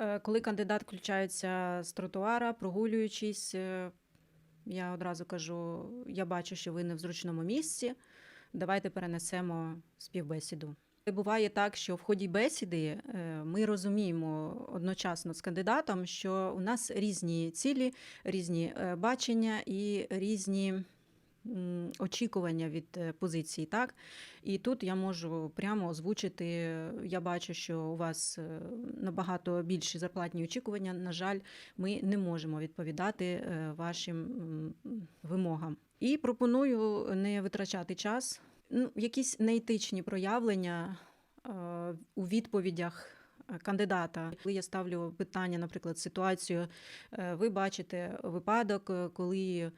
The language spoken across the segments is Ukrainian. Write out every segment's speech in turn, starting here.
Е, Коли кандидат включається з тротуара, прогулюючись, е, я одразу кажу: я бачу, що ви не в зручному місці. Давайте перенесемо співбесіду. Буває так, що в ході бесіди е, ми розуміємо одночасно з кандидатом, що у нас різні цілі, різні бачення і різні очікування від е, позиції. Так? І тут я можу прямо озвучити: я бачу, що у вас е, набагато більші зарплатні очікування. На жаль, ми не можемо відповідати е, вашим вимогам. І пропоную не витрачати час. Ну, якісь неетичні проявлення у відповідях кандидата. Коли я ставлю питання, наприклад, ситуацію, ви бачите випадок, коли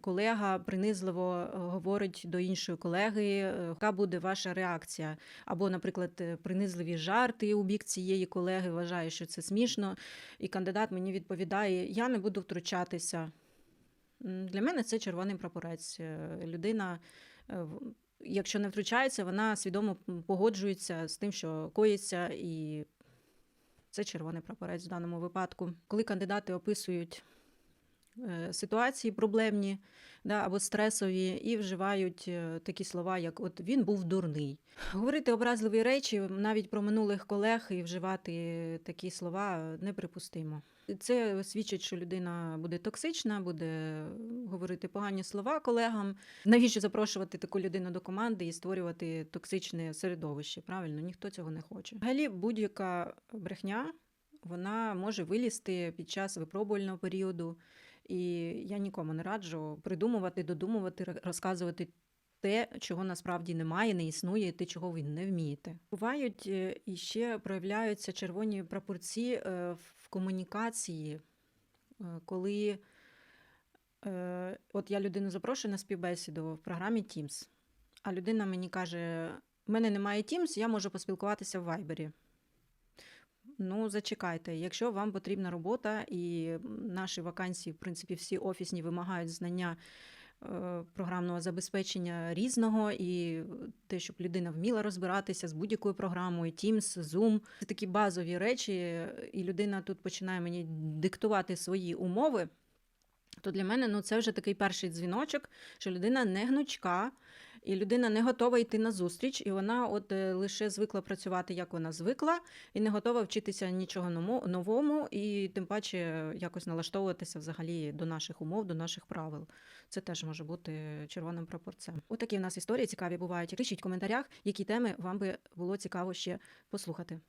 колега принизливо е, говорить до іншої колеги, е, яка буде ваша реакція? Або, наприклад, е, принизливі жарти у бік цієї колеги вважає, що це смішно, і кандидат мені відповідає: Я не буду втручатися. Для мене це червоний прапорець. Людина, якщо не втручається, вона свідомо погоджується з тим, що коїться, і це червоний прапорець в даному випадку. Коли кандидати описують ситуації проблемні да, або стресові і вживають е, такі слова, як от він був дурний. Говорити образливі речі навіть про минулих колег і вживати такі слова неприпустимо. Це свідчить, що людина буде токсична, буде говорити погані слова колегам. Навіщо запрошувати таку людину до команди і створювати токсичне середовище? Правильно, ніхто цього не хоче. Взагалі, будь-яка брехня вона може вилізти під час випробувального періоду. І я нікому не раджу придумувати, додумувати, розказувати те, чого насправді немає, не існує, те, чого ви не вмієте. Бувають е, і ще проявляються червоні прапорці е, в комунікації, е, коли от я людину запрошую на співбесіду в програмі Teams, а людина мені каже: в мене немає Teams, я можу поспілкуватися в Viber. Ну, зачекайте, якщо вам потрібна робота, і наші вакансії, в принципі, всі офісні вимагають знання е, програмного забезпечення різного, і те, щоб людина вміла розбиратися з будь-якою програмою, Teams, Zoom, це такі базові речі, і людина тут починає мені диктувати свої умови. То для мене ну, це вже такий перший дзвіночок, що людина не гнучка, і людина не готова йти на зустріч, і вона от е, лише звикла працювати, як вона звикла, і не готова вчитися нічого ново- новому, і тим паче якось налаштовуватися взагалі до наших умов, до наших правил. Це теж може бути червоним прапорцем. Отакі в нас історії цікаві бувають. Пишіть в коментарях, які теми вам би було цікаво ще послухати.